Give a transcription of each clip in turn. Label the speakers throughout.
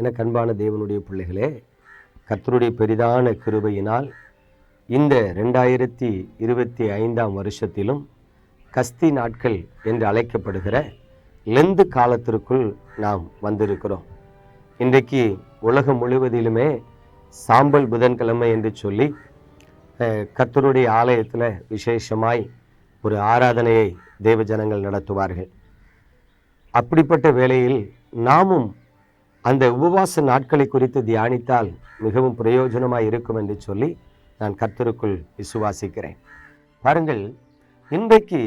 Speaker 1: என கண்பான தேவனுடைய பிள்ளைகளே கத்தருடைய பெரிதான கிருபையினால் இந்த ரெண்டாயிரத்தி இருபத்தி ஐந்தாம் வருஷத்திலும் கஸ்தி நாட்கள் என்று அழைக்கப்படுகிற லெந்து காலத்திற்குள் நாம் வந்திருக்கிறோம். இன்றைக்கு உலகம் முழுவதிலுமே சாம்பல் புதன்கிழமை என்று சொல்லி கத்தருடைய ஆலயத்தில் விசேஷமாய் ஒரு ஆராதனையை தேவ ஜனங்கள் நடத்துவார்கள். அப்படிப்பட்ட வேளையில் நாமும் அந்த உபவாச நாட்களை குறித்து தியானித்தால் மிகவும் பிரயோஜனமாக இருக்கும் என்று சொல்லி நான் கர்த்தருக்குள் விசுவாசிக்கிறேன். பாருங்கள் இன்றைக்கு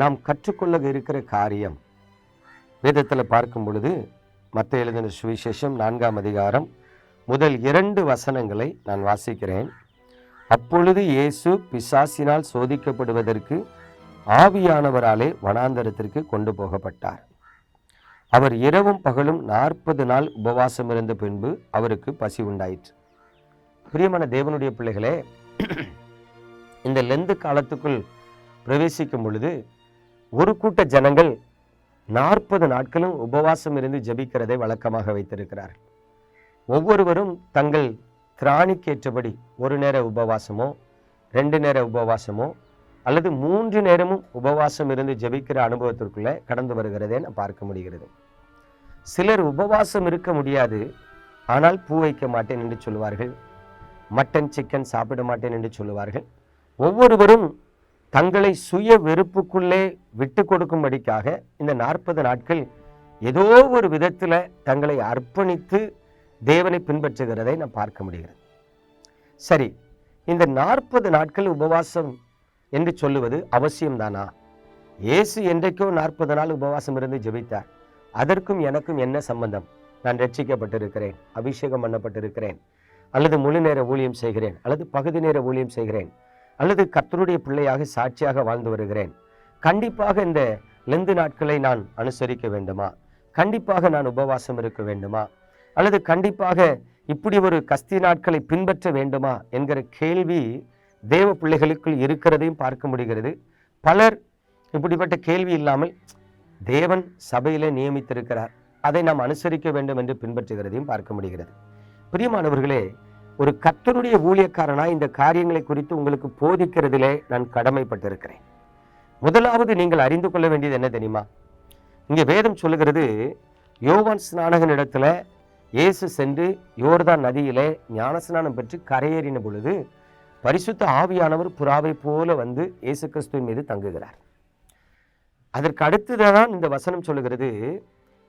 Speaker 1: நாம் கற்றுக்கொள்ள இருக்கிற காரியம் வேதத்தில் பார்க்கும் பொழுது மற்ற எழுதின சுவிசேஷம் நான்காம் அதிகாரம் முதல் இரண்டு வசனங்களை நான் வாசிக்கிறேன். அப்பொழுது இயேசு பிசாசினால் சோதிக்கப்படுவதற்கு ஆவியானவராலே வனாந்தரத்திற்கு கொண்டு போகப்பட்டார். அவர் இரவும் பகலும் நாற்பது நாள் உபவாசம் இருந்த பின்பு அவருக்கு பசி உண்டாயிற்று. பிரியமான தேவனுடைய பிள்ளைகளே இந்த லெந்து காலத்துக்குள் பிரவேசிக்கும் பொழுது ஒரு கூட்ட ஜனங்கள் நாற்பது நாட்களும் உபவாசம் இருந்து ஜெபிக்கிறதை வழக்கமாக வைத்திருக்கிறார்கள். ஒவ்வொருவரும் தங்கள் திராணிக்கேற்றபடி ஒரு நேர உபவாசமோ ரெண்டு நேர உபவாசமோ அல்லது மூன்று நேரமும் உபவாசம் இருந்து ஜெபிக்கிற அனுபவத்திற்குள்ளே கடந்து வருகிறதை நான் பார்க்க முடிகிறது. சிலர் உபவாசம் இருக்க முடியாது ஆனால் பூ வைக்க மாட்டேன் என்று சொல்லுவார்கள் மட்டன் சிக்கன் சாப்பிட மாட்டேன் என்று சொல்லுவார்கள். ஒவ்வொருவரும் தங்களை சுய வெறுப்புக்குள்ளே விட்டு கொடுக்கும்படிக்காக இந்த நாற்பது நாட்கள் ஏதோ ஒரு விதத்தில் தங்களை அர்ப்பணித்து தேவனை பின்பற்றுகிறதை நான் பார்க்க முடிகிறது. சரி இந்த நாற்பது நாட்கள் உபவாசம் என்று சொல்லுவது அவசியம்தானா? இயேசு என்றைக்கோ நாற்பது நாள் உபவாசம் இருந்து ஜெபித்தார். அதற்கும் எனக்கும் என்ன சம்பந்தம்? நான் ரட்சிக்கப்பட்டிருக்கிறேன் அபிஷேகம் பண்ணப்பட்டிருக்கிறேன் அல்லது முழு நேர ஊழியம் செய்கிறேன் அல்லது பகுதி நேர ஊழியம் செய்கிறேன் அல்லது கர்த்தருடைய பிள்ளையாக சாட்சியாக வாழ்ந்து வருகிறேன். கண்டிப்பாக இந்த லெந்து நாட்களை நான் அனுசரிக்க வேண்டுமா? கண்டிப்பாக நான் உபவாசம் இருக்க வேண்டுமா? அல்லது கண்டிப்பாக இப்படி ஒரு கஸ்தி நாட்களை பின்பற்ற வேண்டுமா? என்கிற கேள்வி தேவ பிள்ளைகளுக்குள் இருக்கிறதையும் பார்க்க முடிகிறது. பலர் இப்படிப்பட்ட கேள்வி இல்லாமல் தேவன் சபையிலே நியமித்திருக்கிறார். அதை நாம் அனுசரிக்க வேண்டும் என்று பின்பற்றுகிறதையும் பார்க்க முடிகிறது. பிரியமானவர்களே ஒரு கர்த்தருடைய ஊழியக்காரனாய் இந்த காரியங்களை குறித்து உங்களுக்கு போதிக்கிறதிலே நான் கடமைப்பட்டிருக்கிறேன். முதலாவது நீங்கள் அறிந்து கொள்ள வேண்டியது என்ன தெரியுமா? இங்கே வேதம் சொல்லுகிறது யோவான் ஸ்நானகனிடத்துல இயேசு சென்று யோர்தான் நதியிலே ஞானஸ்நானம் பெற்று கரையேறின பொழுது பரிசுத்த ஆவியானவர் புறாவை போல வந்து இயேசு கிறிஸ்துவின் மீது தங்குகிறார். அதற்கு அடுத்ததான் இந்த வசனம் சொல்லுகிறது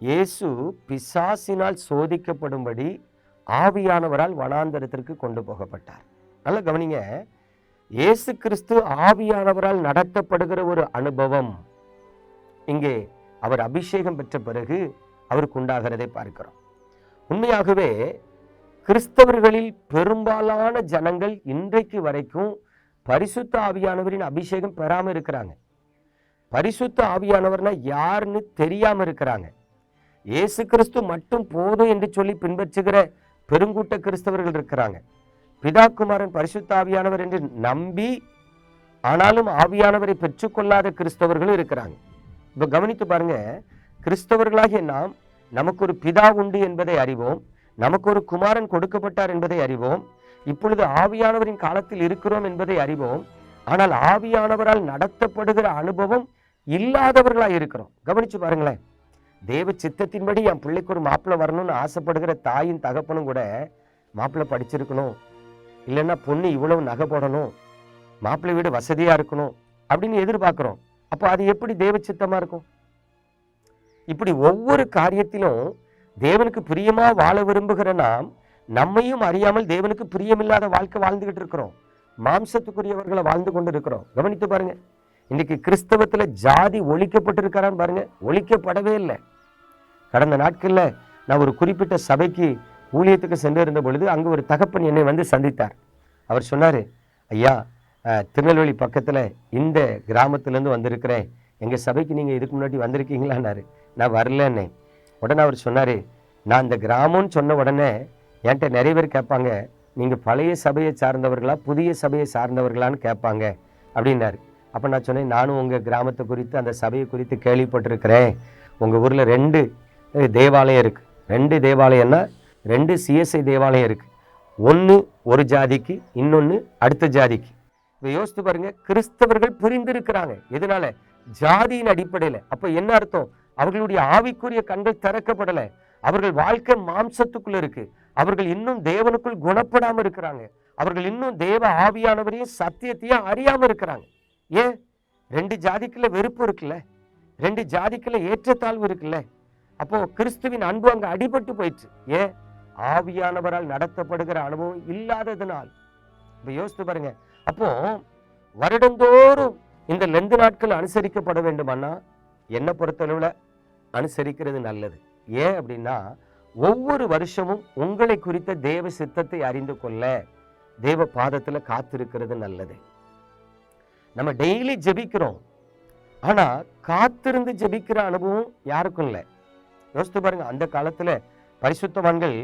Speaker 1: இயேசு பிசாசினால் சோதிக்கப்படும்படி ஆவியானவரால் வனாந்தரத்திற்கு கொண்டு போகப்பட்டார். நல்லா கவனிங்க இயேசு கிறிஸ்து ஆவியானவரால் நடத்தப்படுகிற ஒரு அனுபவம் இங்கே அவர் அபிஷேகம் பெற்ற பிறகு அவருக்கு உண்டாகிறதை பார்க்கிறோம். உண்மையாகவே கிறிஸ்தவர்களில் பெரும்பாலான ஜனங்கள் இன்றைக்கு வரைக்கும் பரிசுத்த ஆவியானவரின் அபிஷேகம் பெறாமல் இருக்கிறாங்க. பரிசுத்த ஆவியானவர்னா யாருன்னு தெரியாம இருக்கிறாங்க. இயேசு கிறிஸ்து மட்டும் போதும் என்று சொல்லி பின்பற்றுகிற பெருங்கூட்ட கிறிஸ்தவர்கள் இருக்கிறாங்க. பிதாக்குமாரன் பரிசுத்த ஆவியானவர் என்று நம்பி ஆனாலும் ஆவியானவரை பெற்றுக்கொள்ளாத கிறிஸ்தவர்களும் இருக்கிறாங்க. இப்போ கவனித்து பாருங்க கிறிஸ்தவர்களாகிய நாம் நமக்கு ஒரு பிதா உண்டு என்பதை அறிவோம் நமக்கு ஒரு குமாரன் கொடுக்கப்பட்டார் என்பதை அறிவோம் இப்பொழுது ஆவியானவரின் காலத்தில் இருக்கிறோம் என்பதை அறிவோம் ஆனால் ஆவியானவரால் நடத்தப்படுகிற அனுபவம் இல்லாதவர்களாக இருக்கிறோம். கவனிச்சு பாருங்களேன். தேவ சித்தத்தின்படி என் பிள்ளைக்கு ஒரு மாப்பிள்ளை வரணும்னு ஆசைப்படுகிற தாயும் தகப்பனும் கூட மாப்பிள்ளை படிச்சிருக்கணும். இல்லைன்னா பொண்ணு இவ்வளவு நகை போடணும். மாப்பிள்ளை வீடு வசதியாக இருக்கணும் அப்படின்னு எதிர்பார்க்குறோம். அப்போ அது எப்படி தேவ சித்தமாக இருக்கும்? இப்படி ஒவ்வொரு காரியத்திலும் தேவனுக்கு பிரியமாக வாழ விரும்புகிற நாம் நம்மையும் அறியாமல் தேவனுக்கு பிரியமில்லாத வாழ்க்கை வாழ்ந்துகிட்டு இருக்கிறோம். மாம்சத்துக்குரியவர்களை வாழ்ந்து கொண்டு இருக்கிறோம். கவனித்து பாருங்க. இன்னைக்கு கிறிஸ்தவத்தில் ஜாதி ஒழிக்கப்பட்டிருக்கிறான்னு பாருங்க. ஒழிக்கப்படவே இல்லை. கடந்த நாட்களில் நான் ஒரு குறிப்பிட்ட சபைக்கு ஊழியத்துக்கு சென்றிருந்த பொழுது அங்கே ஒரு தகப்பன் என்னை வந்து சந்தித்தார். அவர் சொன்னார் ஐயா திருநெல்வேலி பக்கத்தில் இந்த கிராமத்துலேருந்து வந்திருக்கிறேன். எங்கள் சபைக்கு நீங்கள் இதுக்கு முன்னாடி வந்திருக்கீங்களான்னாரு. நான் வரலன்னே உடனே அவர் சொன்னார் நான் இந்த கிராமம்னு சொன்ன உடனே என்கிட்ட நிறைய பேர் கேட்பாங்க. நீங்கள் பழைய சபையை சார்ந்தவர்களா புதிய சபையை சார்ந்தவர்களான்னு கேட்பாங்க. அப்படின்னாரு. அப்போ நான் சொன்னேன் நானும் உங்கள் கிராமத்தை குறித்து அந்த சபையை குறித்து கேள்விப்பட்டிருக்கிறேன். உங்கள் ஊரில் ரெண்டு தேவாலயம் இருக்குது ரெண்டு தேவாலயம்னா ரெண்டு சிஎஸ்ஐ தேவாலயம் இருக்குது ஒன்று ஒரு ஜாதிக்கு இன்னொன்று அடுத்த ஜாதிக்கு. இப்போ யோசித்து பாருங்க கிறிஸ்தவர்கள் பிரிந்திருக்கிறாங்க. எதனால? ஜாதியின் அடிப்படையில். அப்போ என்ன அர்த்தம்? அவர்களுடைய ஆவிக்குரிய கண்கள் திறக்கப்படலை. அவர்கள் வாழ்க்கை மாம்சத்துக்குள்ள இருக்கு. அவர்கள் இன்னும் தேவனுக்குள் குணப்படாமல் இருக்கிறாங்க. அவர்கள் இன்னும் தேவ ஆவியானவரையும் சத்தியத்தையும் அறியாமல் இருக்கிறாங்க. ஏன்? ரெண்டு ஜாதிக்குள்ள வெறுப்பு இருக்குல்ல? ரெண்டு ஜாதிக்குள்ள ஏற்றத்தாழ்வு இருக்குல்ல? அப்போ கிறிஸ்துவின் அன்பு அங்க அடிபட்டு போயிடுச்சு ஏன்? ஆவியானவரால் நடத்தப்படுகிற அனுபவம் இல்லாததுனால். இப்போ யோசித்து பாருங்க. அப்போ வருடந்தோறும் இந்த லெந்து நாட்கள் அனுசரிக்கப்பட வேண்டுமானா என்னை பொறுத்தளவுல அனுசரிக்கிறது நல்லது. ஏன் அப்படின்னா ஒவ்வொரு வருஷமும் உங்களை குறித்த தேவ சித்தத்தை அறிந்து கொள்ள தேவ பாதத்துல காத்திருக்கிறது நல்லது. நம்ம டெய்லி ஜெபிக்கிறோம். ஆனால் காத்திருந்து ஜெபிக்கிற அனுபவம் யாருக்கும் இல்லை. யோசித்து பாருங்க அந்த காலத்தில் பரிசுத்தவான்கள்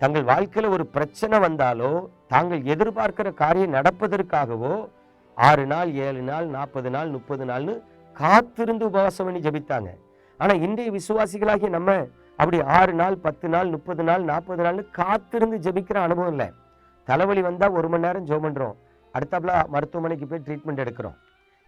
Speaker 1: தங்கள் வாழ்க்கையில் ஒரு பிரச்சனை வந்தாலோ தாங்கள் எதிர்பார்க்கிற காரியம் நடப்பதற்காகவோ ஆறு நாள் ஏழு நாள் நாற்பது நாள் முப்பது நாள்னு காத்திருந்து உபவாசம் பண்ணி ஜெபித்தாங்க. ஆனால் இன்றைய விசுவாசிகளாகிய நம்ம அப்படி ஆறு நாள் பத்து நாள் முப்பது நாள் நாற்பது நாள்னு காத்திருந்து ஜெபிக்கிற அனுபவம் இல்லை. தலைவலி வந்தால் ஒரு மணி நேரம் ஜோ பண்ணுறோம் அடுத்தாப்புல மருத்துவமனைக்கு போய் ட்ரீட்மெண்ட் எடுக்கிறோம்.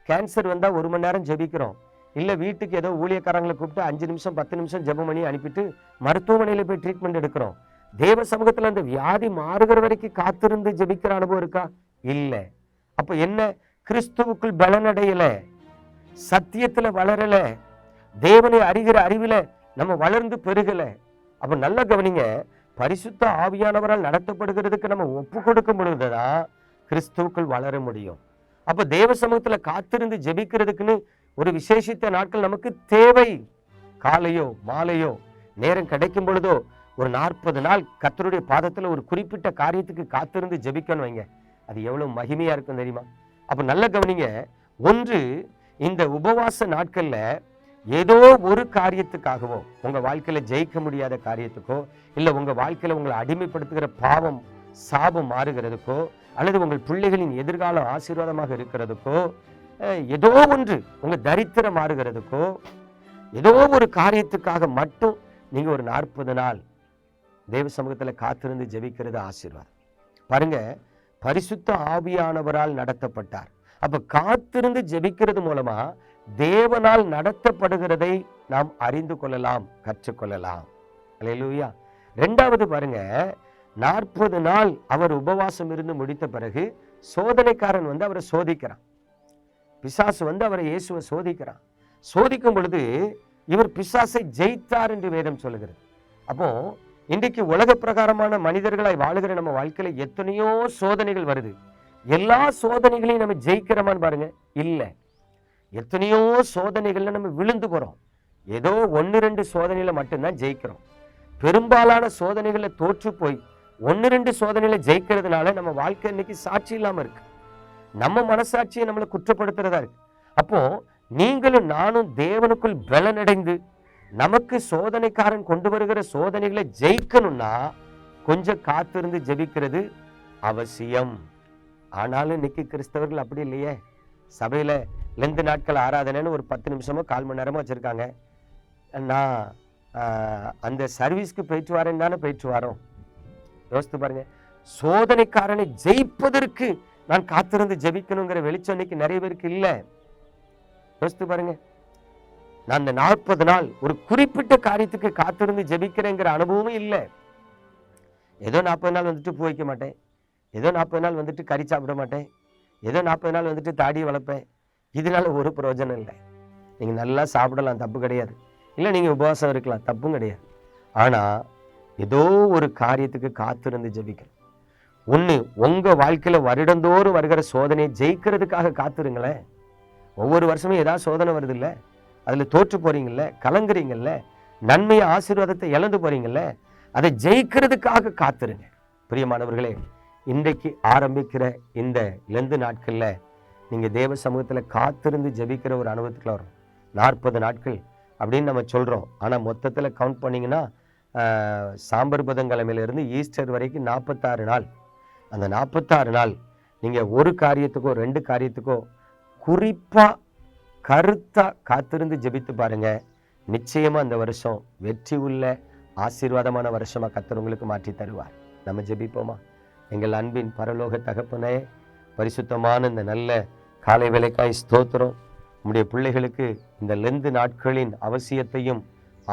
Speaker 1: கேன்சர் வந்தால் ஒரு மணி நேரம் ஜெபிக்கிறோம். இல்லை வீட்டுக்கு ஏதோ ஊழியக்காரங்களை கூப்பிட்டு அஞ்சு நிமிஷம் பத்து நிமிஷம் ஜெபம் பண்ணி அனுப்பிட்டு மருத்துவமனையில் போய் ட்ரீட்மெண்ட் எடுக்கிறோம். தேவ சமூகத்தில் அந்த வியாதி மாறுகிற வரைக்கும் காத்திருந்து ஜெபிக்கிற அனுபவம் இருக்கா? இல்லை. அப்போ என்ன? கிறிஸ்துவுக்குள் பலனடையலை. சத்தியத்தில் வளரலை. தேவனை அறிகிற அறிவில் நம்ம வளர்ந்து பெருகலை. அப்போ நல்லா கவனிங்க. பரிசுத்த ஆவியானவரால் நடத்தப்படுகிறதுக்கு நம்ம ஒப்பு கொடுக்கும் பொழுதுதான் கிறிஸ்துவுக்குள் வளர முடியும். அப்போ தேவ சமூகத்துல காத்திருந்து ஜெபிக்கிறதுக்குன்னு ஒரு விசேஷித்த நாட்கள் நமக்கு தேவை. காலையோ மாலையோ நேரம் கிடைக்கும் பொழுதோ ஒரு நாற்பது நாள் கத்தருடைய பாதத்துல ஒரு குறிப்பிட்ட காரியத்துக்கு காத்திருந்து ஜெபிக்கணும் வைங்க. அது எவ்வளவு மகிமையா இருக்கும் தெரியுமா? அப்போ நல்ல கவனிங்க. ஒன்று இந்த உபவாச நாட்கள்ல ஏதோ ஒரு காரியத்துக்காகவோ உங்க வாழ்க்கையில ஜெயிக்க முடியாத காரியத்துக்கோ இல்ல உங்க வாழ்க்கையில உங்களை அடிமைப்படுத்துகிற பாவம் சாபம் மாறுகிறதுக்கோ அல்லது உங்கள் பிள்ளைகளின் எதிர்காலம் ஆசீர்வாதமாக இருக்கிறதுக்கோ ஏதோ ஒன்று உங்கள் தரித்திரம் மாறுகிறதுக்கோ ஏதோ ஒரு காரியத்துக்காக மட்டும் நீங்கள் ஒரு நாற்பது நாள் தேவ சமூகத்தில் காத்திருந்து ஜெபிக்கிறது ஆசீர்வாதம். பாருங்க பரிசுத்த ஆவியானவரால் நடத்தப்பட்டார். அப்போ காத்திருந்து ஜெபிக்கிறது மூலமா தேவனால் நடத்தப்படுகிறதை நாம் அறிந்து கொள்ளலாம் கற்றுக்கொள்ளலாம். அல்லையா ரெண்டாவது பாருங்க நாற்பது நாள் அவர் உபவாசம் இருந்து முடித்த பிறகு சோதனைக்காரன் வந்து அவரை சோதிக்கிறான். பிசாசு வந்து அவரை இயேசுவை சோதிக்கிறான். சோதிக்கும் பொழுது இவர் பிசாசை ஜெயித்தார் என்று வேதம் சொல்லுகிறது. அப்போ இன்றைக்கு உலக பிரகாரமான மனிதர்களாய் வாழுகிற நம்ம வாழ்க்கையில எத்தனையோ சோதனைகள் வருது. எல்லா சோதனைகளையும் நம்ம ஜெயிக்கிறோமான்னு பாருங்க. இல்லை. எத்தனையோ சோதனைகள்ல நம்ம விழுந்து போறோம். ஏதோ ஒன்று ரெண்டு சோதனையில மட்டும்தான் ஜெயிக்கிறோம். பெரும்பாலான சோதனைகளில் தோற்று போய் ஒன்று ரெண்டு சோதனையில் ஜெயிக்கிறதுனால நம்ம வாழ்க்கை இன்னைக்கு சாட்சி இல்லாமல் இருக்கு. நம்ம மனசாட்சியை நம்மளை குற்றப்படுத்துறதா இருக்கு. அப்போ நீங்களும் நானும் தேவனுக்குள் பலனடைந்து நமக்கு சோதனைக்காரன் கொண்டு வருகிற சோதனைகளை ஜெயிக்கணும்னா கொஞ்சம் காத்திருந்து ஜெபிக்கிறது அவசியம். ஆனாலும் இன்னைக்கு கிறிஸ்தவர்கள் அப்படி இல்லையே. சபையில் லெந்து நாட்கள் ஆராதனைன்னு ஒரு பத்து நிமிஷமோ கால் மணி நேரமோ வச்சுருக்காங்க. நான் அந்த சர்வீஸ்க்கு போயிட்டு வரேன் தானே போயிட்டு வரோம். யோசித்து பாருங்க. சோதனைக்காரனை ஜெயிப்பதற்கு நான் காத்திருந்து ஜெபிக்கணுங்கிற வெளிச்சம் இன்னைக்கு நிறைய பேருக்கு இல்லை. யோசித்து பாருங்க. நான் அந்த நாற்பது நாள் ஒரு குறிப்பிட்ட காரியத்துக்கு காத்திருந்து ஜெபிக்கிறேங்கிற அனுபவமும் இல்லை. ஏதோ நாற்பது நாள் வந்துட்டு பூ வைக்க மாட்டேன். ஏதோ நாற்பது நாள் வந்துட்டு கறி சாப்பிட மாட்டேன். ஏதோ நாற்பது நாள் வந்துட்டு தாடி வளர்ப்பேன். இதனால ஒரு பிரயோஜனம் இல்லை. நீங்க நல்லா சாப்பிடலாம் தப்பு கிடையாது. இல்லை நீங்க உபவாசம் இருக்கலாம் தப்பும் கிடையாது. ஆனா ஏதோ ஒரு காரியத்துக்கு காத்திருந்து ஜெபிக்கணும். ஒன்று உங்கள் வாழ்க்கையில் வருடந்தோறும் வருகிற சோதனையை ஜெயிக்கிறதுக்காக காத்துருங்களேன். ஒவ்வொரு வருஷமும் ஏதாவது சோதனை வருது இல்லை அதில் தோற்று போகிறீங்கல்ல கலங்குறீங்கல்ல? நன்மை ஆசீர்வாதத்தை இழந்து போகிறீங்கல்ல அதை ஜெயிக்கிறதுக்காக காத்துருங்க. பிரியமானவர்களே இன்றைக்கு ஆரம்பிக்கிற இந்த லெந்து நாட்களில் நீங்கள் தேவ சமூகத்தில் காத்திருந்து ஜெபிக்கிற ஒரு அனுபவத்துக்குள்ள வரும் நாற்பது நாட்கள் அப்படின்னு நம்ம சொல்கிறோம் ஆனால் மொத்தத்தில் கவுண்ட் பண்ணிங்கன்னா சாம்பர் புதன்கிழமையிலிருந்து ஈஸ்டர் வரைக்கும் நாற்பத்தாறு நாள். அந்த நாற்பத்தாறு நாள் நீங்கள் ஒரு காரியத்துக்கோ ரெண்டு காரியத்துக்கோ குறிப்பாக கருத்தாக காத்திருந்து ஜெபித்து பாருங்கள் நிச்சயமாக அந்த வருஷம் வெற்றி உள்ள ஆசீர்வாதமான வருஷமாக கத்தர் உங்களுக்கு மாற்றி தருவார். நம்ம ஜெபிப்போமா? எங்கள் அன்பின் பரலோக தகப்பனே பரிசுத்தமான இந்த நல்ல காலை வேலைக்காய் ஸ்தோத்திரம். நம்முடைய பிள்ளைகளுக்கு இந்த லெந்து நாட்களின் அவசியத்தையும்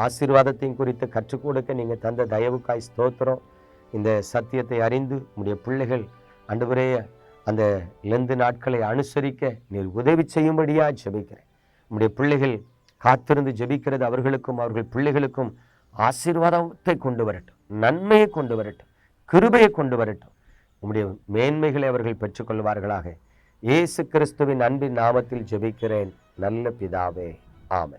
Speaker 1: ஆசீர்வாதத்தையும் குறித்து கற்றுக் கொடுக்க நீங்கள் தந்த தயவுக்காய் ஸ்தோத்திரம். இந்த சத்தியத்தை அறிந்து உடைய பிள்ளைகள் அன்றுவரே அந்த லெந்து நாட்களை அனுசரிக்க நீர் உதவி செய்யும்படியாக ஜெபிக்கிறேன். உடைய பிள்ளைகள் காத்திருந்து ஜெபிக்கிறது அவர்களுக்கும் அவர்கள் பிள்ளைகளுக்கும் ஆசீர்வாதத்தை கொண்டு வரட்டும். நன்மையை கொண்டு வரட்டும். கிருபையை கொண்டு வரட்டும். உம்முடைய மேன்மைகளை அவர்கள் பெற்றுக்கொள்வார்களாக. இயேசு கிறிஸ்துவின் அன்பின் நாமத்தில் ஜெபிக்கிறேன். நல்ல பிதாவே. ஆமை